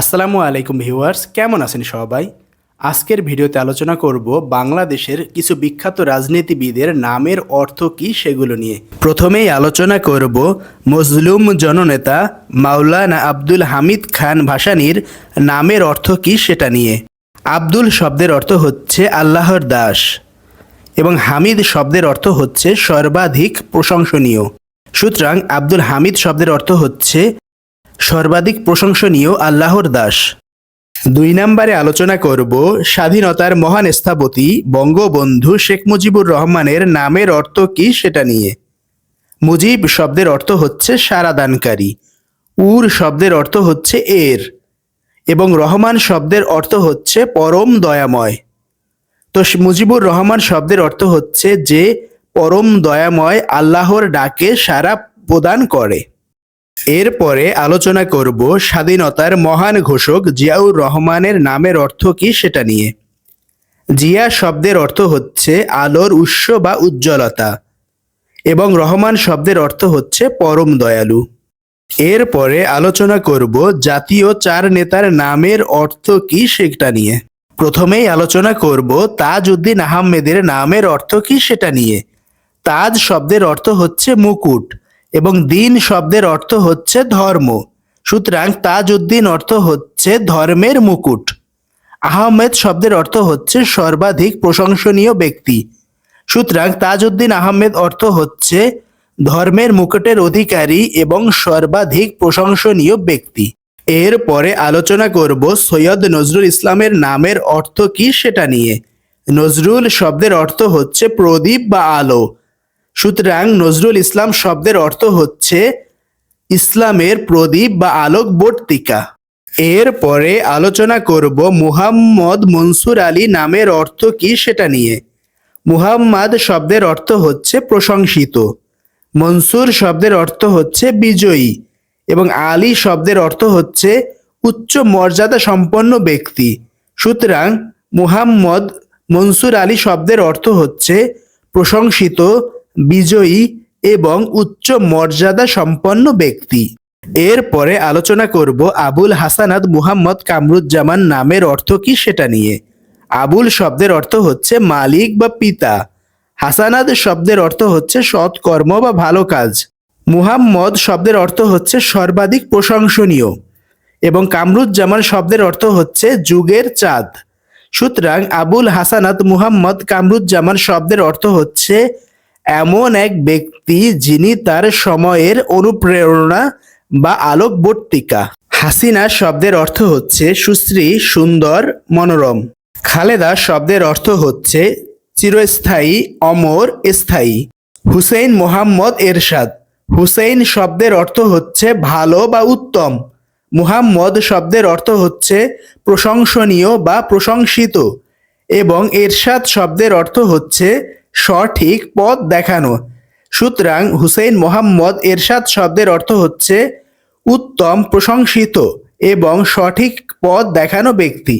আসসালামু আলাইকুম ভিউয়ার্স, কেমন আছেন সবাই? আজকের ভিডিওতে আলোচনা করব বাংলাদেশের কিছু বিখ্যাত রাজনীতিবিদের নামের অর্থ কি সেগুলো নিয়ে। প্রথমেই আলোচনা করব মজলুম জননেতা মাওলানা আব্দুল হামিদ খান ভাসানীর নামের অর্থ কী সেটা নিয়ে। আব্দুল শব্দের অর্থ হচ্ছে আল্লাহর দাস এবং হামিদ শব্দের অর্থ হচ্ছে সর্বাধিক প্রশংসনীয়। সুতরাং আব্দুল হামিদ শব্দের অর্থ হচ্ছে সর্বাধিক প্রশংসনীয় আল্লাহর দাস। দুই নম্বরে আলোচনা করব স্বাধীনতার মহান স্থপতি বঙ্গবন্ধু শেখ মুজিবুর রহমানের নামের অর্থ কী সেটা নিয়ে। মুজিব শব্দের অর্থ হচ্ছে সারাদানকারী উর শব্দের অর্থ হচ্ছে এর। এবং রহমান শব্দের অর্থ হচ্ছে পরম দয়াময়। তো মুজিবুর রহমান শব্দের অর্থ হচ্ছে যে পরম দয়াময় আল্লাহর ডাকে সারা প্রদান করে। এরপরে আলোচনা করব স্বাধীনতার মহান ঘোষক জিয়াউর রহমানের নামের অর্থ কি সেটা নিয়ে। জিয়া শব্দের অর্থ হচ্ছে আলোর উৎস বা উজ্জ্বলতা এবং রহমান শব্দের অর্থ হচ্ছে পরম দয়ালু। এরপরে আলোচনা করব জাতীয় চার নেতার নামের অর্থ কি সেটা নিয়ে। প্রথমেই আলোচনা করব তাজ উদ্দিন আহমেদের নামের অর্থ কি সেটা নিয়ে। তাজ শব্দের অর্থ হচ্ছে মুকুট। এবং দিন শব্দের অর্থ হচ্ছে ধর্ম। সুতরাং তাজউদ্দিন অর্থ হচ্ছে ধর্মের মুকুট। আহমেদ শব্দের অর্থ হচ্ছে সর্বাধিক প্রশংসনীয় ব্যক্তি। সুতরাং তাজউদ্দিন আহমেদ অর্থ হচ্ছে ধর্মের মুকুটের অধিকারী এবং সর্বাধিক প্রশংসনীয় ব্যক্তি। এর পরে আলোচনা করব সৈয়দ নজরুল ইসলামের নামের অর্থ কি সেটা নিয়ে। নজরুল শব্দের অর্থ হচ্ছে প্রদীপ বা আলো। সুতরাং নজরুল ইসলাম শব্দের অর্থ হচ্ছে ইসলামের প্রদীপ বা আলোকবর্তিকা। এরপরে আলোচনা করব মুহাম্মদ মনসুর আলী নামের অর্থ কি সেটা নিয়ে। মুহাম্মদ শব্দের অর্থ হচ্ছে প্রশংসিত। মনসুর শব্দের অর্থ হচ্ছে বিজয়ী এবং আলী শব্দের অর্থ হচ্ছে উচ্চ মর্যাদা সম্পন্ন ব্যক্তি। সুতরাং মুহাম্মদ মনসুর আলী শব্দের অর্থ হচ্ছে প্রশংসিত বিজয়ী এবং উচ্চ মর্যাদা সম্পন্ন ব্যক্তি। এরপরে আলোচনা করব আবুল হাসানাদ মুহাম্মদ কামরুজ্জামান নামের অর্থ কি সেটা নিয়ে। আবুল শব্দের অর্থ হচ্ছে মালিক বা পিতা। হাসানাদ শব্দের অর্থ হচ্ছে সৎকর্ম বা ভালো কাজ। মুহাম্মদ শব্দের অর্থ হচ্ছে সর্বাধিক প্রশংসনীয় এবং কামরুজ্জামান শব্দের অর্থ হচ্ছে যুগের চাঁদ। সুতরাং আবুল হাসানাত মুহাম্মদ কামরুজ্জামান শব্দের অর্থ হচ্ছে এমন এক ব্যক্তি যিনি তার সময়ের অনুপ্রেরণা বা আলোকবর্তিকা। হাসিনা শব্দের অর্থ হচ্ছে সুশ্রী, সুন্দর, মনোরম। খালেদা শব্দের অর্থ হচ্ছে চিরস্থায়ী, অমর, স্থায়ী। হুসেইন মোহাম্মদ এরশাদ। হুসেইন শব্দের অর্থ হচ্ছে ভালো বা উত্তম। মুহাম্মদ শব্দের অর্থ হচ্ছে প্রশংসনীয় বা প্রশংসিত। এবং এরশাদ শব্দের অর্থ হচ্ছে সঠিক পথ দেখানো। সুতরাং হুসেইন মোহাম্মদ এরশাদ শব্দের অর্থ হচ্ছে, উত্তম প্রশংসিত এবং সঠিক পথ দেখানো ব্যক্তি।